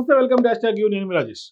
నమస్తే welcome dash tag you. నేను రాజేష్.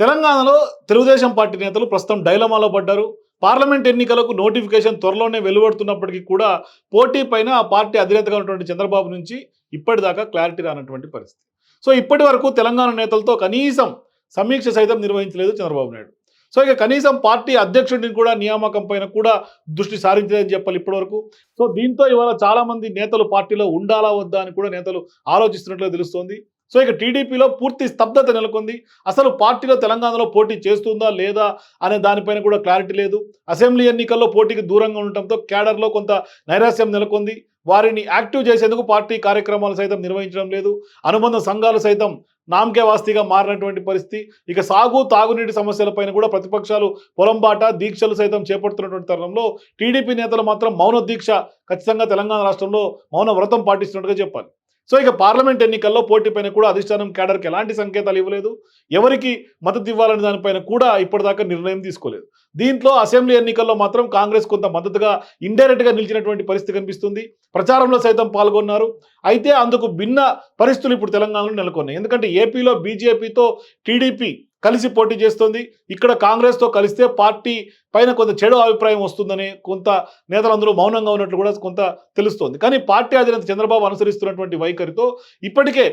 తెలంగాణలో తెలుగుదేశం పార్టీ నేతలు ప్రస్తుతం డైలమాలో పడ్డారు. పార్లమెంట్ ఎన్నికలకు నోటిఫికేషన్ త్వరలోనే వెలువడుతున్నప్పటికీ కూడా పోటీ పైన ఆ పార్టీ అధినేతగా ఉన్నటువంటి చంద్రబాబు నుంచి ఇప్పటిదాకా క్లారిటీ రానటువంటి పరిస్థితి. సో ఇప్పటి వరకు తెలంగాణ నేతలతో కనీసం సమీక్ష సైతం నిర్వహించలేదు చంద్రబాబు నాయుడు. సో ఇక కనీసం పార్టీ అధ్యక్షుడిని కూడా నియామకం పైన కూడా దృష్టి సారించలేదని చెప్పాలి ఇప్పటివరకు. సో దీంతో ఇవాళ చాలా మంది నేతలు పార్టీలో ఉండాలా వద్దా అని కూడా నేతలు ఆలోచిస్తున్నట్లు తెలుస్తోంది. సో ఇక టీడీపీలో పూర్తి స్తబ్దత నెలకొంది. అసలు పార్టీలో తెలంగాణలో పోటీ చేస్తుందా లేదా అనే దానిపైన కూడా క్లారిటీ లేదు. అసెంబ్లీ ఎన్నికల్లో పోటీకి దూరంగా ఉండటంతో క్యాడర్లో కొంత నైరాశ్యం నెలకొంది. వారిని యాక్టివ్ చేసేందుకు పార్టీ కార్యక్రమాలు సైతం నిర్వహించడం లేదు. అనుబంధ సంఘాలు సైతం నామకే వాస్తిగా మారినటువంటి పరిస్థితి. ఇక సాగు తాగునీటి సమస్యలపైన కూడా ప్రతిపక్షాలు పొలంబాట దీక్షలు సైతం చేపడుతున్నటువంటి తరుణంలో టీడీపీ నేతలు మాత్రం మౌన దీక్ష ఖచ్చితంగా తెలంగాణ రాష్ట్రంలో మౌన వ్రతం పాటిస్తున్నట్టుగా చెప్పాలి. సో ఇక పార్లమెంట్ ఎన్నికల్లో పోటీపైన కూడా అధిష్టానం కేడర్కి ఎలాంటి సంకేతాలు ఇవ్వలేదు. ఎవరికి మద్దతు ఇవ్వాలనే దానిపైన కూడా ఇప్పటిదాకా నిర్ణయం తీసుకోలేదు. దీంట్లో అసెంబ్లీ ఎన్నికల్లో మాత్రం కాంగ్రెస్ కొంత మద్దతుగా ఇండైరెక్ట్గా నిలిచినటువంటి పరిస్థితి కనిపిస్తుంది. ప్రచారంలో సైతం పాల్గొన్నారు. అయితే అందుకు భిన్న పరిస్థితులు ఇప్పుడు తెలంగాణలో నెలకొన్నాయి. ఎందుకంటే ఏపీలో బీజేపీతో టీడీపీ కలిసి పోటీ చేస్తుంది. ఇక్కడ కాంగ్రెస్తో కలిస్తే పార్టీ పైన కొంత చెడు అభిప్రాయం వస్తుందని కొంత నేతలందరూ మౌనంగా ఉన్నట్లు కూడా కొంత తెలుస్తోంది. కానీ పార్టీ అధినేత చంద్రబాబు అనుసరిస్తున్నటువంటి వైఖరితో ఇప్పటికే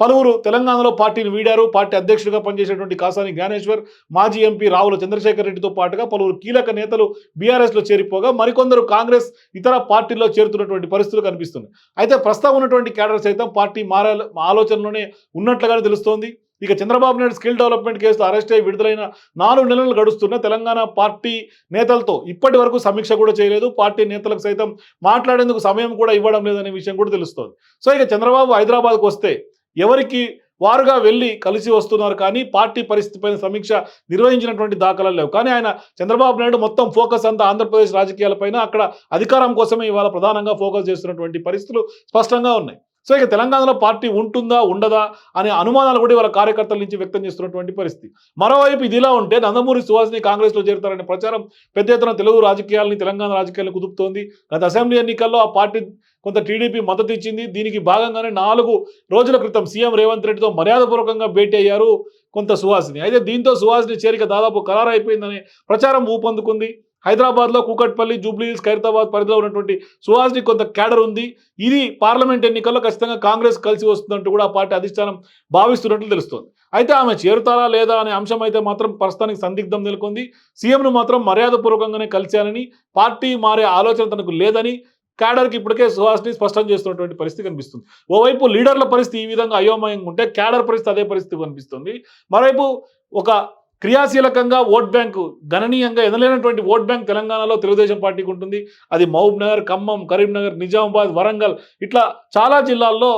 పలువురు తెలంగాణలో పార్టీని వీడారు. పార్టీ అధ్యక్షుడిగా పనిచేసేటువంటి కాసాని జ్ఞానేశ్వర్ మాజీ ఎంపీ రావుల చంద్రశేఖర్ రెడ్డితో పాటుగా పలువురు కీలక నేతలు బీఆర్ఎస్లో చేరిపోగా మరికొందరు కాంగ్రెస్ ఇతర పార్టీల్లో చేరుతున్నటువంటి పరిస్థితులు కనిపిస్తుంది అయితే ప్రస్తుతం ఉన్నటువంటి క్యాడర్ సైతం పార్టీ మారే ఆలోచనలోనే ఉన్నట్లుగానే తెలుస్తోంది. ఇక చంద్రబాబు నాయుడు స్కిల్ డెవలప్మెంట్ కేసులో అరెస్ట్ అయ్యి విడుదలైన నాలుగు నెలలు గడుస్తున్న తెలంగాణ పార్టీ నేతలతో ఇప్పటి వరకు సమీక్ష కూడా చేయలేదు. పార్టీ నేతలకు సైతం మాట్లాడేందుకు సమయం కూడా ఇవ్వడం లేదనే విషయం కూడా తెలుస్తోంది. సో ఇక చంద్రబాబు హైదరాబాద్కు వస్తే ఎవరికి వారుగా వెళ్ళి కలిసి వస్తున్నారు కానీ పార్టీ పరిస్థితి పైన సమీక్ష నిర్వహించినటువంటి దాఖలాలు లేవు. కానీ ఆయన చంద్రబాబు నాయుడు మొత్తం ఫోకస్ అంతా ఆంధ్రప్రదేశ్ రాజకీయాలపైన అక్కడ అధికారం కోసమే ఇవాళ ప్రధానంగా ఫోకస్ చేస్తున్నటువంటి పరిస్థితులు స్పష్టంగా ఉన్నాయి. సో ఇక తెలంగాణలో పార్టీ ఉంటుందా ఉండదా అనే అనుమానాలు కూడా ఇవాళ కార్యకర్తల నుంచి వ్యక్తం చేస్తున్నటువంటి పరిస్థితి. మరోవైపు ఇదిలా ఉంటే నందమూరి సుహాస్ని కాంగ్రెస్లో చేరుతారనే ప్రచారం పెద్ద ఎత్తున తెలుగు రాజకీయాలని తెలంగాణ రాజకీయాలను కుదుపుతోంది. గత అసెంబ్లీ ఎన్నికల్లో ఆ పార్టీ కొంత టీడీపీ మద్దతు ఇచ్చింది. దీనికి భాగంగానే నాలుగు రోజుల క్రితం సీఎం రేవంత్ రెడ్డితో మర్యాదపూర్వకంగా భేటీ అయ్యారు కొంత సుహాసిని. అయితే దీంతో సుహాసిని చేరిక దాదాపు ఖరారైపోయిందనే ప్రచారం ఊపందుకుంది. హైదరాబాద్లో కూకట్పల్లి జూబ్లీహిల్స్ ఖైరతాబాద్ పరిధిలో ఉన్నటువంటి సుహాస్ని కొంత క్యాడర్ ఉంది. ఇది పార్లమెంట్ ఎన్నికల్లో ఖచ్చితంగా కాంగ్రెస్ కలిసి వస్తుందంటూ కూడా ఆ పార్టీ అధిష్టానం భావిస్తున్నట్లు తెలుస్తోంది. అయితే ఆమె చేరుతారా లేదా అనే అంశం అయితే మాత్రం ప్రస్తుతానికి సందిగ్ధం నెలకొంది. సీఎంను మాత్రం మర్యాదపూర్వకంగానే కలిశానని పార్టీ మారే ఆలోచన తనకు లేదని క్యాడర్కి ఇప్పటికే సుహాస్ని స్పష్టం చేస్తున్నటువంటి పరిస్థితి కనిపిస్తుంది. ఓవైపు లీడర్ల పరిస్థితి ఈ విధంగా అయోమయంగా ఉంటే క్యాడర్ పరిస్థితి అదే పరిస్థితి కనిపిస్తుంది. మరోవైపు ఒక క్రియాశీలకంగా ఓట్ బ్యాంకు గణనీయంగా ఎనలేనటువంటి ఓట్ బ్యాంక్ తెలంగాణలో తెలుగుదేశం పార్టీకి ఉంటుంది. అది మహబూబ్ నగర్ ఖమ్మం కరీంనగర్ నిజామాబాద్ వరంగల్ ఇట్లా చాలా జిల్లాల్లో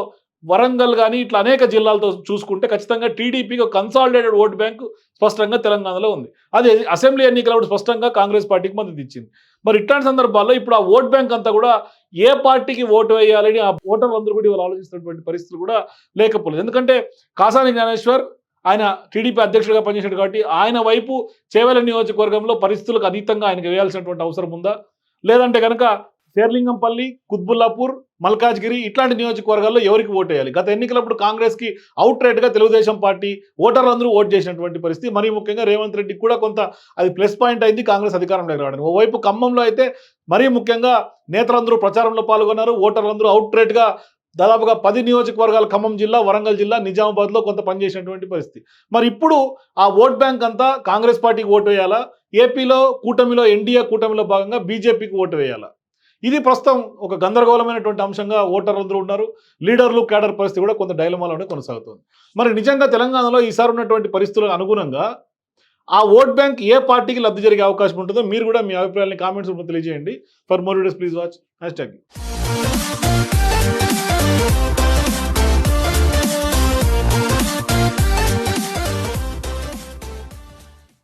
వరంగల్ కానీ ఇట్లా అనేక జిల్లాలతో చూసుకుంటే ఖచ్చితంగా టీడీపీకి కన్సాలిడేటెడ్ ఓట్ బ్యాంకు స్పష్టంగా తెలంగాణలో ఉంది. అది అసెంబ్లీ ఎన్నికలప్పుడు స్పష్టంగా కాంగ్రెస్ పార్టీకి మద్దతు ఇచ్చింది. మరి ఇట్లాంటి సందర్భాల్లో ఇప్పుడు ఆ ఓట్ బ్యాంక్ అంతా కూడా ఏ పార్టీకి ఓటు వేయాలని ఆ ఓటర్లు అందరూ కూడా ఇవాళ ఆలోచిస్తున్నటువంటి పరిస్థితులు కూడా లేకపోలేదు. ఎందుకంటే కాసాని జ్ఞానేశ్వర్ ఆయన టీడీపీ అధ్యక్షుడిగా పనిచేశాడు కాబట్టి ఆయన వైపు చేవెల నియోజకవర్గంలో పరిస్థితులకు అతీతంగా ఆయనకు వేయాల్సినటువంటి అవసరం ఉందా? లేదంటే కనుక శేర్లింగంపల్లి కుత్బుల్లాపూర్ మల్కాజ్గిరి ఇట్లాంటి నియోజకవర్గాల్లో ఎవరికి ఓటు వేయాలి? గత ఎన్నికలప్పుడు కాంగ్రెస్కి అవుట్ రైట్గా తెలుగుదేశం పార్టీ ఓటర్లు అందరూ ఓట్ చేసినటువంటి పరిస్థితి. మరీ ముఖ్యంగా రేవంత్ రెడ్డికి కూడా కొంత అది ప్లస్ పాయింట్ అయింది కాంగ్రెస్ అధికారంలోకి రావడానికి. ఓవైపు ఖమ్మంలో అయితే మరీ ముఖ్యంగా నేతలందరూ ప్రచారంలో పాల్గొన్నారు. ఓటర్లందరూ అవుట్ రైట్గా దాదాపుగా పది నియోజకవర్గాలు ఖమ్మం జిల్లా వరంగల్ జిల్లా నిజామాబాద్లో కొంత పనిచేసినటువంటి పరిస్థితి. మరి ఇప్పుడు ఆ ఓట్ బ్యాంక్ అంతా కాంగ్రెస్ పార్టీకి ఓటు వేయాలా? ఏపీలో కూటమిలో ఎన్డీఏ కూటమిలో భాగంగా బీజేపీకి ఓటు వేయాలా? ఇది ప్రస్తుతం ఒక గందరగోళమైనటువంటి అంశంగా ఓటర్లందరూ ఉన్నారు. లీడర్లు క్యాడర్ పరిస్థితి కూడా కొంత డైలమాలోనే కొనసాగుతుంది. మరి నిజంగా తెలంగాణలో ఈసారి ఉన్నటువంటి పరిస్థితులకు అనుగుణంగా ఆ ఓట్ బ్యాంక్ ఏ పార్టీకి లబ్ధి జరిగే అవకాశం ఉంటుందో మీరు కూడా మీ అభిప్రాయాన్ని కామెంట్స్ తెలియజేయండి. For more videos please watch. Hashtag